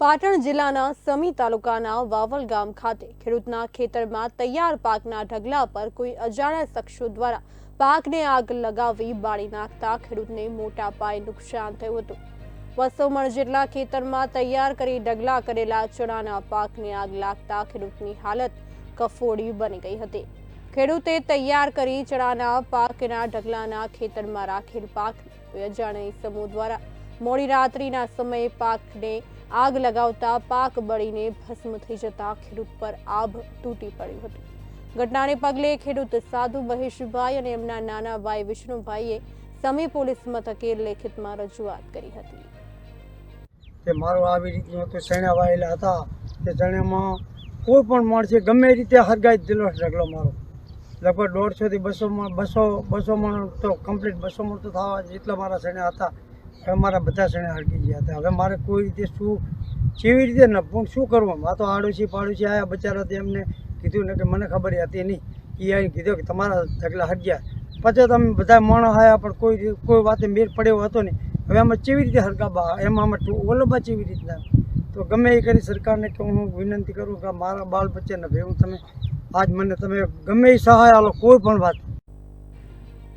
પાટણ જિલ્લાના સમી તાલુકાના વાવલ ગામ ખાતે ખેડૂતના ખેતરમાં તૈયાર પાકના ઢગલા પર કોઈ અજાણ્યા શખ્સો દ્વારા પાકને આગ લગાવી બાળી નાખતા ખેડૂતને મોટા પાયે નુકસાન થયું હતું. બસો મણ જેટલા ખેતરમાં તૈયાર કરી ઢગલા કરેલા ચણાના પાકને આગ લાગતા ખેડૂતની હાલત કફોડી બની ગઈ હતી. ખેડૂતે તૈયાર કરી ચણાના પાકના ઢગલાના ખેતરમાં રાખેલ પાક અજાણ્યા સમૂહ દ્વારા મોડી રાત્રિના સમયે પાકને આગ લગાવતા પાક બળીને ભસ્મ થઈ જતા ખેડૂત પર આભ તૂટી પડ્યું હતું. ઘટનાને પગલે ખેડૂત સાધુ મહેશભાઈ અને એમના નાના ભાઈ વિષ્ણુભાઈએ સમી પોલીસ મથકે લેખિતમાં રજૂઆત કરી હતી. તે મારું આવી રીતનું હતું ચણા વાયેલા હતા. તે ચણામાં કોઈ પણ માણસે ગમે રીતે હરગાઈ દિલો ઢગલો મારો. લગભગ દોઢસોથી બસો બસો બસો મણ તો કમ્પ્લીટ બસો મણ તો થવા જેટલા મારા ચણા હતા. હવે મારા બધા જણા અડકી ગયા હતા. હવે મારે કોઈ રીતે શું, કેવી રીતે ન, પણ શું કરવું? આ તો આડોશી પાડોશી આયા બચારા તે એમને કીધું ને કે મને ખબર હતી નહીં. એ આવીને કીધું કે તમારા ઢગલા હટ્યા પછી તમે બધા માણસ આવ્યા પણ કોઈ કોઈ વાતે મેર પડ્યો હતો નહીં. હવે આમાં કેવી રીતે હરગાબા એમાં આમાં ઓલબા કેવી રીતના? તો ગમે એ કરી સરકારને કે હું વિનંતી કરું કે મારા બાળ બચ્ચાને ભાઈ હું તમે. આજ મને તમે ગમે એ સહાય આલો કોઈ પણ વાત